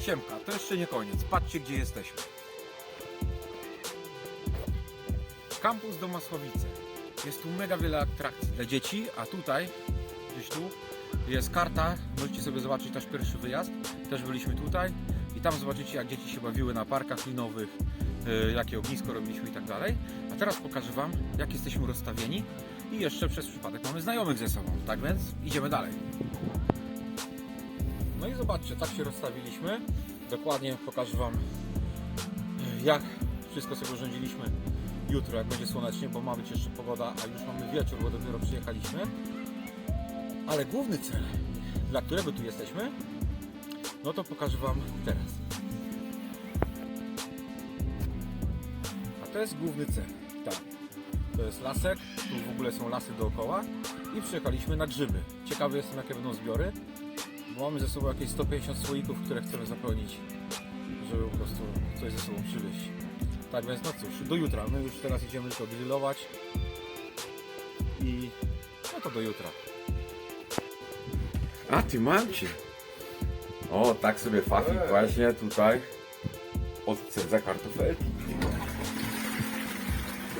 Siemka, to jeszcze nie koniec. Patrzcie, gdzie jesteśmy. Kampus Domasławice. Jest tu mega wiele atrakcji dla dzieci, a tutaj, gdzieś tu, jest karta. Możecie sobie zobaczyć nasz pierwszy wyjazd. Też byliśmy tutaj i tam zobaczycie, jak dzieci się bawiły na parkach linowych, yy, jakie ognisko robiliśmy i tak dalej. A teraz pokażę Wam, jak jesteśmy rozstawieni i jeszcze przez przypadek mamy znajomych ze sobą. Tak więc idziemy dalej. No i zobaczcie, tak się rozstawiliśmy. Dokładnie pokażę Wam, jak wszystko sobie urządziliśmy jutro, jak będzie słonecznie, bo ma być jeszcze pogoda, a już mamy wieczór, bo dopiero przyjechaliśmy. Ale główny cel, dla którego tu jesteśmy, no to pokażę Wam teraz. A to jest główny cel. Tak. To jest lasek, tu w ogóle są lasy dookoła i przyjechaliśmy na grzyby. Ciekawy jestem, jakie będą zbiory, mamy ze sobą jakieś 150 słoików, które chcemy zapełnić, żeby po prostu coś ze sobą przywieźć. Tak więc no cóż, do jutra. My już teraz idziemy tylko grillować i no to do jutra. A ty mamcie. O, tak sobie Fafik właśnie tutaj odcedza kartofelki.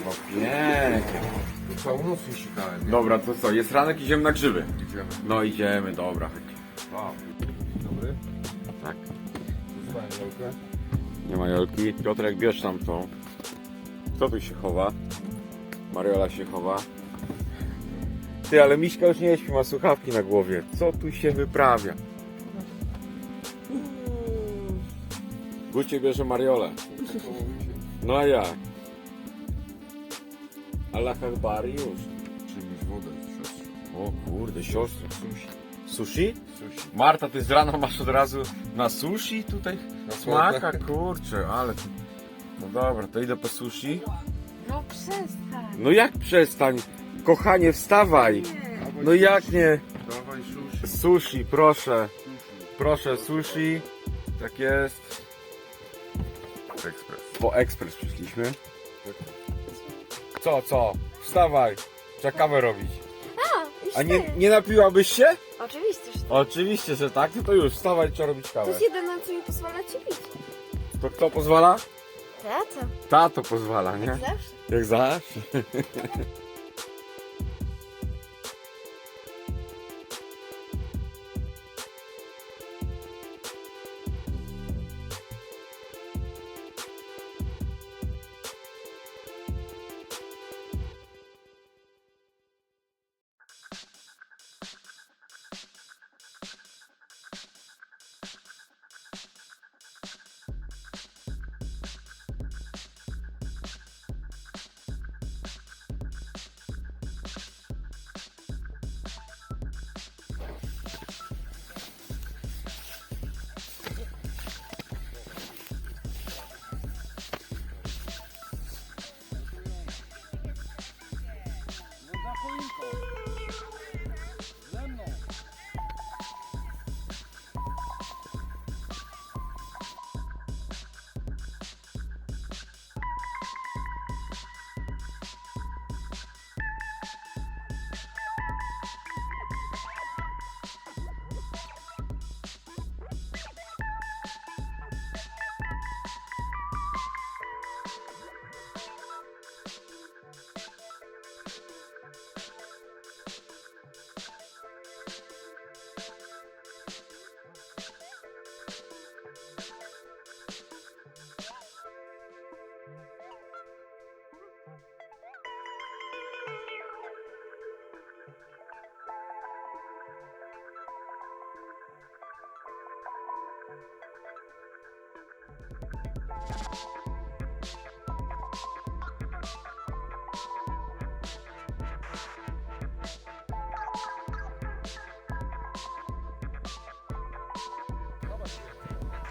No pięknie. Całą noc nie sikałem. Dobra, to co, jest ranek, idziemy na grzyby. Idziemy. No idziemy, dobra. Wow. Dobry. Tak. Zostałem Jolkę. Nie ma Jolki. Piotrek, bierz tam tą. Kto tu się chowa? Mariola się chowa. Ty, ale Miśka już nie śpi, ma słuchawki na głowie. Co tu się wyprawia? Gucie bierze Mariolę. No a jak? Allah Akbar już. Przyjmiesz wodę. O kurde, siostra. Sushi. Sushi? Sushi. Marta, ty z rana masz od razu na sushi tutaj? Na Smaka, kurczę, ale... ty- No dobra, to idę po sushi. No przestań. No jak przestań? Kochanie, wstawaj! Nie. No jak nie? Dawaj sushi. Sushi, proszę. Proszę, sushi. Tak jest. Ekspres. Po ekspres przyszliśmy. Co, co? Wstawaj. Trzeba kawę robić. A, nie, nie napiłabyś się? Oczywiście, że tak. Oczywiście, że tak. No to już, wstawaj, trzeba robić To kawę. jest jedyne, co mi pozwala ci pić. To kto pozwala? Tata, Tato pozwala, nie? jak zawsze. Jak zawsze.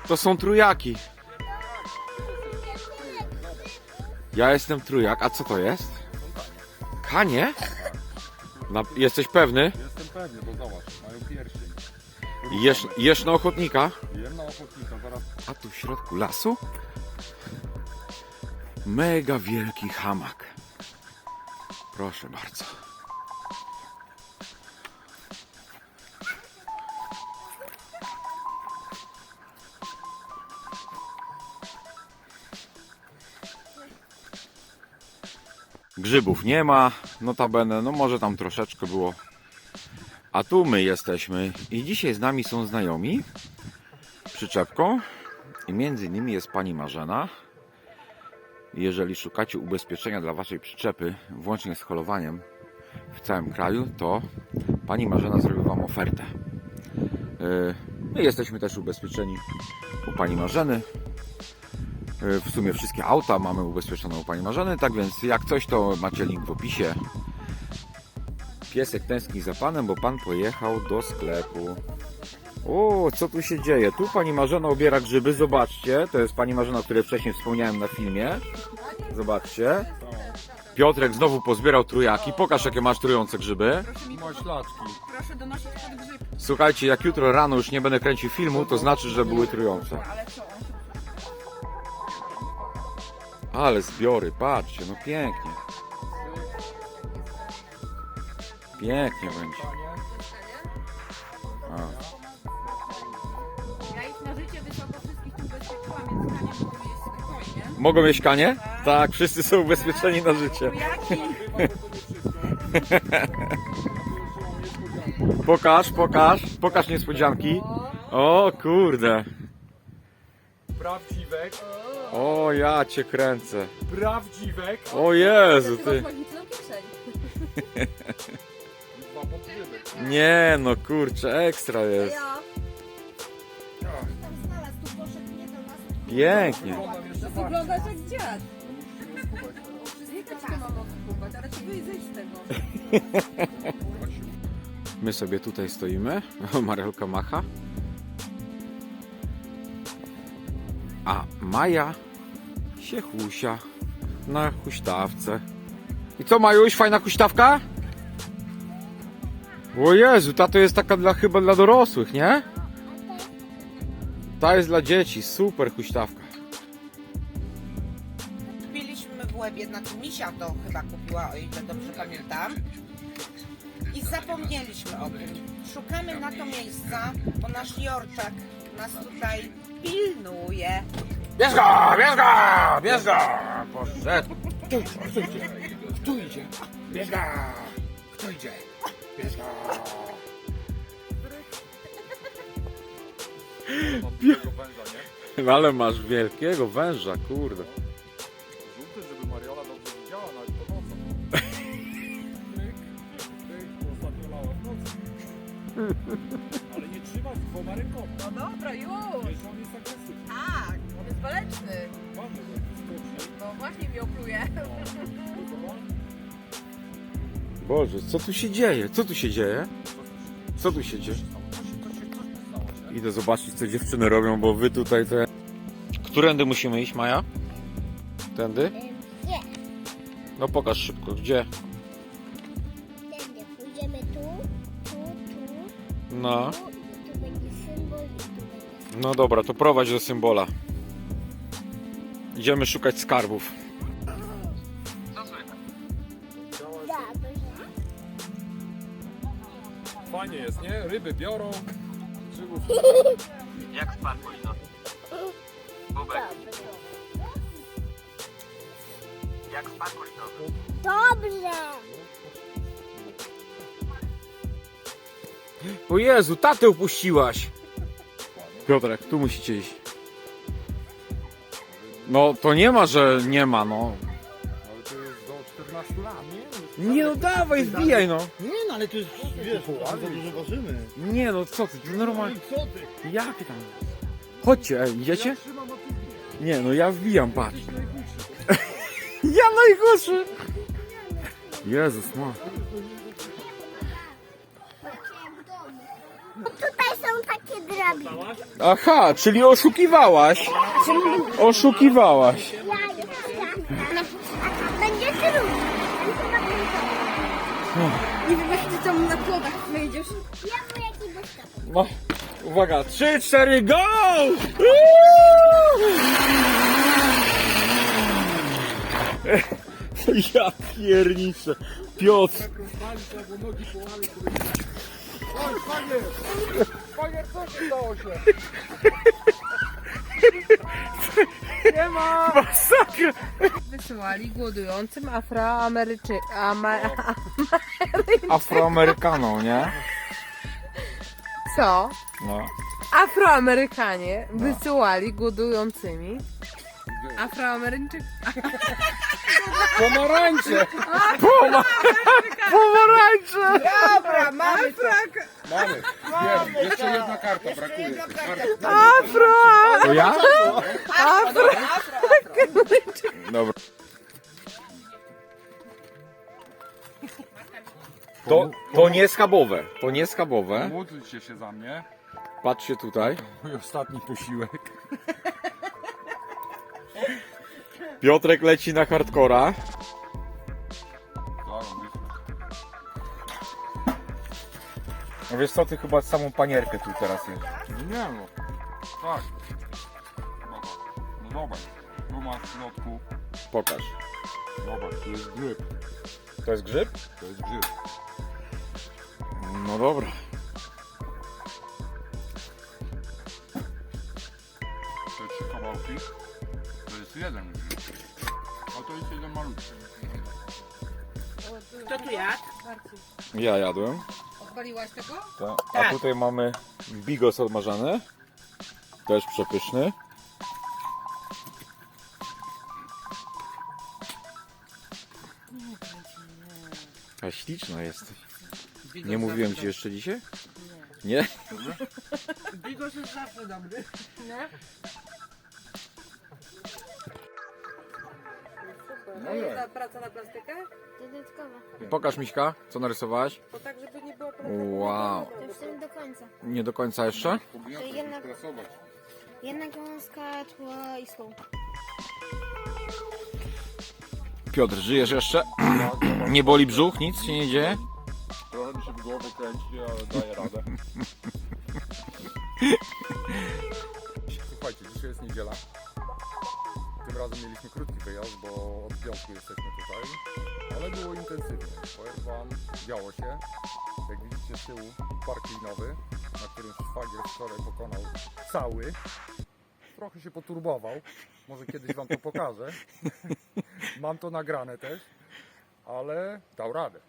To są trójaki. Ja jestem trójak, a co to jest? Kanie? Na, jesteś pewny? Jestem pewny, bo zobacz, mają pierścień. Jesz, jesz na ochotnika? Jem na ochotnika, zaraz a tu w środku lasu mega wielki hamak. Proszę bardzo. Grzybów nie ma, notabene, no może tam troszeczkę było. A tu my jesteśmy i dzisiaj z nami są znajomi przyczepką i między innymi jest pani Marzena. Jeżeli szukacie ubezpieczenia dla waszej przyczepy, włącznie z holowaniem w całym kraju, to pani Marzena zrobi wam ofertę. Yy, My jesteśmy też ubezpieczeni u pani Marzeny. Yy, W sumie wszystkie auta mamy ubezpieczone u pani Marzeny, tak więc jak coś, to macie link w opisie. Piesek tęskni za panem, bo pan pojechał do sklepu. O, co tu się dzieje? Tu pani Marzena obiera grzyby, zobaczcie. To jest pani Marzena, o której wcześniej wspomniałem na filmie. Zobaczcie. Piotrek znowu pozbierał trójaki. Pokaż, jakie masz trujące grzyby. Maślaczki. Proszę donosić pod grzyb. Słuchajcie, jak jutro rano już nie będę kręcił filmu, to znaczy, że były trujące. Ale co? Ale zbiory, patrzcie, no pięknie. Pięknie będzie. A. Mogą mieć kanie? Tak, wszyscy są ubezpieczeni na życie. Pokaż, pokaż, pokaż niespodzianki. O kurde. Prawdziwek. O, ja cię kręcę. Prawdziwek. O Jezu, ty. Nie, no kurczę, ekstra jest. Pięknie. Wyglądasz jak dziad. Ale ci wyjść z tego. My sobie tutaj stoimy. Marelka macha. A Maja się chusia na huśtawce. I co Majuś, fajna huśtawka? O Jezu, ta to jest taka dla, chyba dla dorosłych, nie? Ta jest dla dzieci, super huśtawka. Kupiliśmy w łebie, znaczy Misia to chyba kupiła, o ile dobrze pamiętam. I zapomnieliśmy o tym. Szukamy na to miejsca, bo nasz Jorczak nas tutaj pilnuje. Bierz go, bierz go, bierz go. Poszedł. Tu, kto idzie? Kto idzie? Bierz go. Kto idzie? Bierz go. Tego węża, nie? Ale masz wielkiego węża, kurde. Żółty, żeby Mariola dobrze widziała nawet po nocą. Tyk, tyk, bo ostatnio lała w nocy. Ale nie trzymać dwoma rękoma. No dobra, już. Wiesz, on jest agresywny. Tak, on jest waleczny. Ważne, że wyskoczy. No właśnie mi opluje. No. Boże, co tu się dzieje? Co tu się dzieje? Co tu się dzieje? Idę zobaczyć, co dziewczyny robią, bo wy tutaj te... Którędy musimy iść, Maja? Tędy? Nie, No pokaż szybko, gdzie? tędy. Pójdziemy tu, tu, tu, No. tu i tu będzie symbol i tu będzie No dobra, to prowadź do symbola. Idziemy szukać skarbów. Dobrze. Fajnie jest, nie? Ryby biorą. Grzybów Dobrze. Dobrze. O Jezu, tatę upuściłaś! Piotrek, tu musicie iść. No, to nie ma, że nie ma, no. Ale to jest do 14 lat. Nie no, dawaj, zbijaj, no. Nie no, ale to jest, wiesz, za dużo ważymy. Nie no, co ty, to normalnie. Co ty? Jak tam? Chodźcie, ej, idziecie? Trzymam, a ty wbijasz. Nie no, ja wbijam, patrz. Jesteś najgłupszy. Ja najgorszy! Jezus, ma. Tutaj są takie drabiny. Aha, czyli oszukiwałaś. Oszukiwałaś. No, uwaga, 3, 4, go! Ja pierniczę. Piotr. Oj, panie! Panie, co się stało się? Masakra. wysyłali głodującym Afroameryczy... Ama... Afroamerykaną, nie? Co? No. Afroamerykanie wysyłali głodującymi Afroameryńczyk... Pomarańcze! Pomarańcze! Dobra, mamy to. Mamy. Jest, jeszcze jedna karta, brakuje. Jedna tej karta. karty. Afro... To ja? Afro, afro, afro. Dobra. To, to nie schabowe. To nie schabowe. Módlcie się za mnie. Patrzcie tutaj. Mój ostatni posiłek. Piotrek leci na hardcora. No wiesz co, ty chyba samą panierkę tu teraz jest. Nie no. Tak. Zobacz. No zobacz. Tu masz w środku. Pokaż. Zobacz, tu jest grzyb. To jest grzyb? To jest grzyb. No dobra. Te trzy kawałki. To jest jeden grzyb. A to jest jeden malutki. Kto tu jadł? Ja jadłem. Odpaliłaś tego? Ta. A Tak. tutaj mamy bigos odmarzany. Też przepyszny. A śliczna jesteś. Nie mówiłem ci jeszcze dzisiaj? Nie? Bigos jest zawsze dobry. Nie? No nie. Ta praca na plastykę? Dodatkowa. Pokaż Miśka, co narysowałaś. To tak, żeby nie było Wow. To już nie do końca. Nie do końca jeszcze? To jednak- stresować. Jedna gąska, tło i. Piotr, żyjesz jeszcze? Nie boli brzuch? Nic się nie dzieje? Trochę mi się w głowę kręci, ale daję radę. Słuchajcie, dzisiaj jest niedziela. Tym razem mieliśmy krótki wyjazd, bo od piątku jesteśmy tutaj. Ale było intensywnie. Wam, działo się. Jak widzicie z tyłu park na którym szwagier wczoraj pokonał cały. Trochę się poturbował. Może kiedyś wam to pokażę. Mam to nagrane też. Ale dał radę.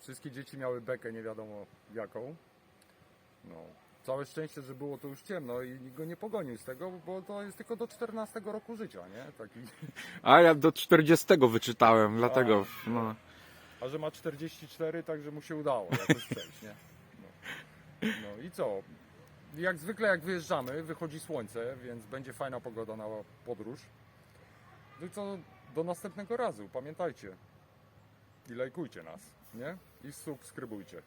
Wszystkie dzieci miały bekę nie wiadomo jaką. No, całe szczęście, że było to już ciemno i nikt go nie pogonił z tego, bo to jest tylko do 14 roku życia, nie? Taki, A ja do 40 wyczytałem, dlatego. No. a że ma 44, także mu się udało jakoś przejść, nie? No. no i co? Jak zwykle jak wyjeżdżamy, wychodzi słońce, więc będzie fajna pogoda na podróż. No i co? Do następnego razu, pamiętajcie. I lajkujcie nas, nie? I subskrybujcie.